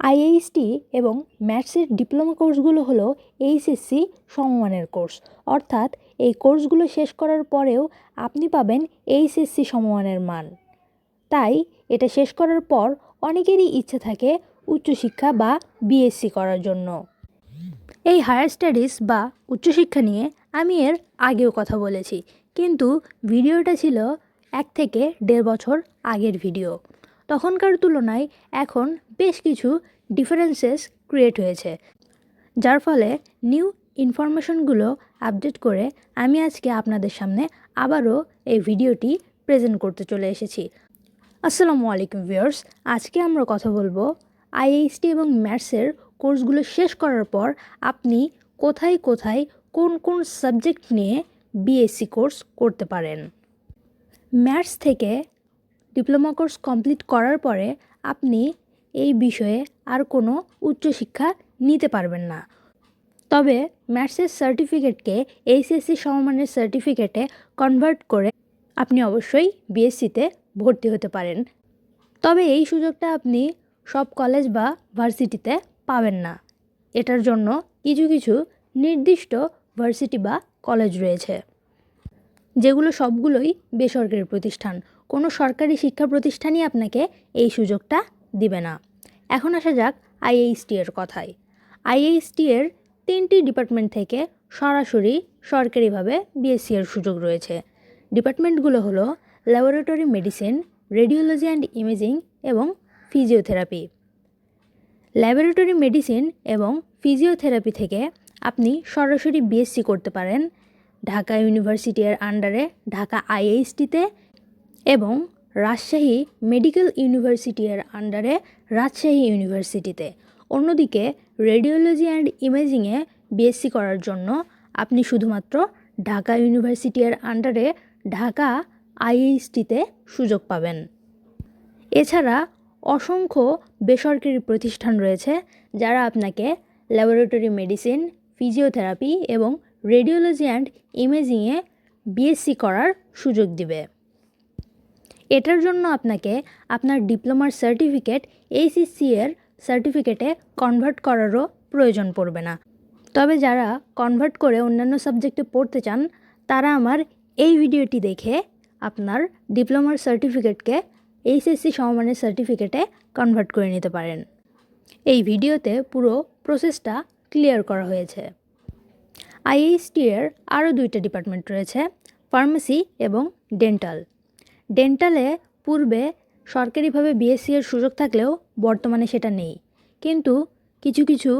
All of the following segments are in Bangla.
আইএইচটি এবং ম্যাথসের ডিপ্লোমা কোর্সগুলো হলো এইচএসসি সমমানের কোর্স। অর্থাৎ এই কোর্সগুলো শেষ করার পরেও আপনি পাবেন এইচএসসি সমমানের মান। তাই এটা শেষ করার পর অনেকেরই ইচ্ছে থাকে উচ্চশিক্ষা বা বিএসসি করার জন্য। এই হায়ার স্টাডিজ বা উচ্চশিক্ষা নিয়ে আমি এর আগেও কথা বলেছি, কিন্তু ভিডিওটা ছিল এক থেকে দেড় বছর আগের ভিডিও। তখনকার তুলনায় এখন বেশ কিছু ডিফারেন্সেস ক্রিয়েট হয়েছে, যার ফলে নিউ ইনফরমেশনগুলো আপডেট করে আমি আজকে আপনাদের সামনে আবারও এই ভিডিওটি প্রেজেন্ট করতে চলে এসেছি। আসসালামু আলাইকুম ভিউয়ার্স আজকে আমরা কথা বলব আইএইচটি এবং ম্যাথসের কোর্সগুলো শেষ করার পর আপনি কোথায় কোথায় কোন কোন সাবজেক্ট নিয়ে বিএসসি কোর্স করতে পারেন। ম্যাথস থেকে ডিপ্লোমা কোর্স কমপ্লিট করার পরে আপনি এই বিষয়ে আর কোনো উচ্চশিক্ষা নিতে পারবেন না। তবে ম্যাথসের সার্টিফিকেটকে, এইচএসসি সমমানের সার্টিফিকেটে কনভার্ট করে আপনি অবশ্যই বিএসসিতে ভর্তি হতে পারেন। তবে এই সুযোগটা আপনি সব কলেজ বা ভার্সিটিতে পাবেন না। এটার জন্য কিছু কিছু নির্দিষ্ট ভার্সিটি বা কলেজ রয়েছে, যেগুলো সবগুলোই বেসরকারি প্রতিষ্ঠান। কোনো সরকারি শিক্ষা প্রতিষ্ঠানই আপনাকে এই সুযোগটা দিবে না। এখন আসা যাক আইএইচটি এর কথায়। আইএইচটি এর তিনটি ডিপার্টমেন্ট থেকে সরাসরি সরকারিভাবে বিএসসি এর সুযোগ রয়েছে। ডিপার্টমেন্টগুলো হলো laboratory medicine, radiology and imaging এবং ফিজিওথেরাপি। ল্যাবরেটরি মেডিসিন এবং ফিজিওথেরাপি থেকে আপনি সরাসরি বিএসসি করতে পারেন। ঢাকা ইউনিভার্সিটির আন্ডারে ঢাকা আইএইচটিতে এবং রাজশাহী মেডিকেল ইউনিভার্সিটির আন্ডারে রাজশাহী ইউনিভার্সিটিতে। অন্যদিকে রেডিওলজি অ্যান্ড ইমেজিংয়ে বিএসসি করার জন্য আপনি শুধুমাত্র ঢাকা ইউনিভার্সিটির আন্ডারে ঢাকা আইএইচটিতে সুযোগ পাবেন। এছাড়া অসংখ্য বেসরকারি প্রতিষ্ঠান রয়েছে যারা আপনাকে ল্যাবরেটরি মেডিসিন, ফিজিওথেরাপি এবং রেডিওলজি অ্যান্ড ইমেজিংয়ে বিএসসি করার সুযোগ দিবে। এটার জন্য আপনাকে আপনার ডিপ্লোমার সার্টিফিকেট এইচএসসি এর সার্টিফিকেটে কনভার্ট করারও প্রয়োজন পড়বে না। তবে যারা কনভার্ট করে অন্যান্য সাবজেক্টে পড়তে চান, তারা আমার এই ভিডিওটি দেখে আপনার ডিপ্লোমার সার্টিফিকেটকে এইচএসসি সমমানের সার্টিফিকেটে কনভার্ট করে নিতে পারেন। এই ভিডিওতে পুরো প্রসেসটা ক্লিয়ার করা হয়েছে। আইএইচটি এর আরও দুইটা ডিপার্টমেন্ট রয়েছে ফার্মেসি এবং ডেন্টাল ডেন্টালে পূর্বে সরকারিভাবে বিএসসি এর সুযোগ থাকলেও বর্তমানে সেটা নেই। কিন্তু কিছু কিছু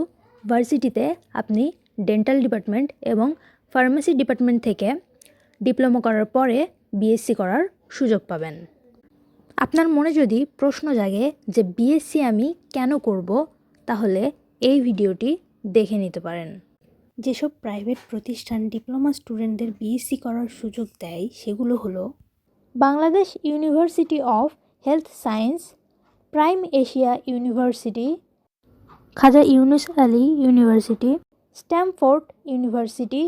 ভার্সিটিতে আপনি ডেন্টাল ডিপার্টমেন্ট এবং ফার্মেসি ডিপার্টমেন্ট থেকে ডিপ্লোমা করার পরে বিএসসি করার সুযোগ পাবেন। আপনার মনে যদি প্রশ্ন জাগে যে বিএসসি আমি কেন করব, তাহলে এই ভিডিওটি দেখে নিতে পারেন। যেসব প্রাইভেট প্রতিষ্ঠান ডিপ্লোমা স্টুডেন্টদের বিএসসি করার সুযোগ দেয়, সেগুলো হলো Bangladesh university of health science, Prime Asia university, Khaja Yunus Ali university, Stamford university,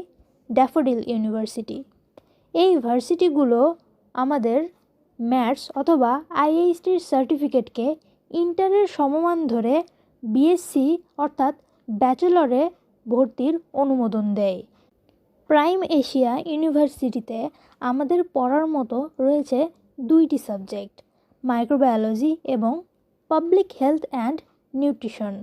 Daffodil university. এই ভার্সিটিগুলো আমাদের ম্যাথস অথবা আইএইচটির সার্টিফিকেটকে ইন্টারের সমমান ধরে বিএসসি অর্থাৎ ব্যাচেলরে ভর্তির অনুমোদন দেয়। প্রাইম এশিয়া ইউনিভার্সিটিতে আমাদের পড়ার মতো রয়েছে দুইটি সাবজেক্ট, মাইক্রোবায়োলজি এবং পাবলিক হেলথ অ্যান্ড নিউট্রিশন।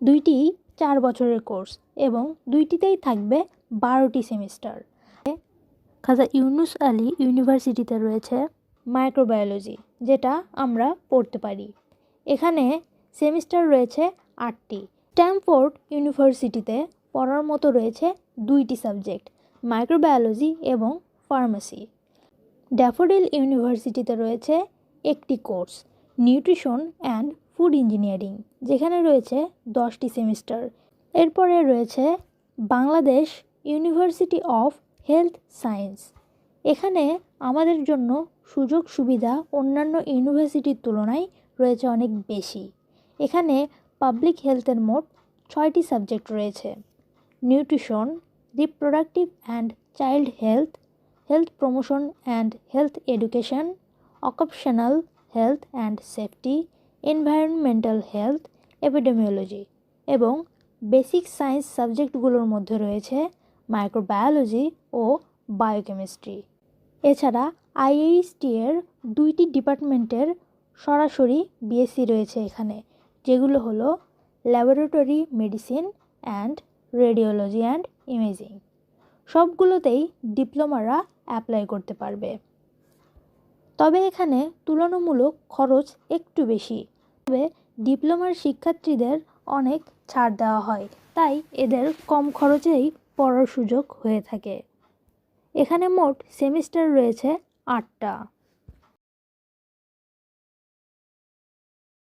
দুইটি চার বছরের কোর্স এবং দুইটিতেই থাকবে বারোটি সেমিস্টার। খাজা ইউনুস আলী ইউনিভার্সিটিতে রয়েছে মাইক্রোবায়োলজি, যেটা আমরা পড়তে পারি। এখানে সেমিস্টার রয়েছে আটটি। স্ট্যামফোর্ড ইউনিভার্সিটিতে পড়ার মতো রয়েছে দুইটি সাবজেক্ট, মাইক্রোবায়োলজি এবং ফার্মেসি। ড্যাফোডিল ইউনিভার্সিটিতে রয়েছে একটি course, nutrition and food engineering, যেখানে রয়েছে দশটি সেমিস্টার। এরপরে রয়েছে Bangladesh university of health science. এখানে আমাদের জন্য সুযোগ সুবিধা অন্যান্য ইউনিভার্সিটির তুলনায় রয়েছে অনেক বেশি। এখানে পাবলিক হেলথের মোট ছয়টি সাবজেক্ট রয়েছে, nutrition reproductive and child health health promotion and health education occupational health and safety environmental health epidemiology এবং বেসিক সায়েন্স সাবজেক্টগুলোর মধ্যে রয়েছে মাইক্রোবায়োলজি ও বায়োকেমিস্ট্রি এছাড়া আইএইচটি এর দুইটি ডিপার্টমেন্টের সরাসরি বিএসসি রয়েছে এখানে, যেগুলো হলো laboratory medicine and radiology and imaging. সবগুলোতেই ডিপ্লোমারা অ্যাপ্লাই করতে পারবে। তবে এখানে তুলনামূলক খরচ একটু বেশি। তবে ডিপ্লোমার শিক্ষার্থীদের অনেক ছাড় দেওয়া হয়, তাই এদের কম খরচেই পড়ার সুযোগ হয়ে থাকে। এখানে মোট সেমিস্টার রয়েছে আটটা।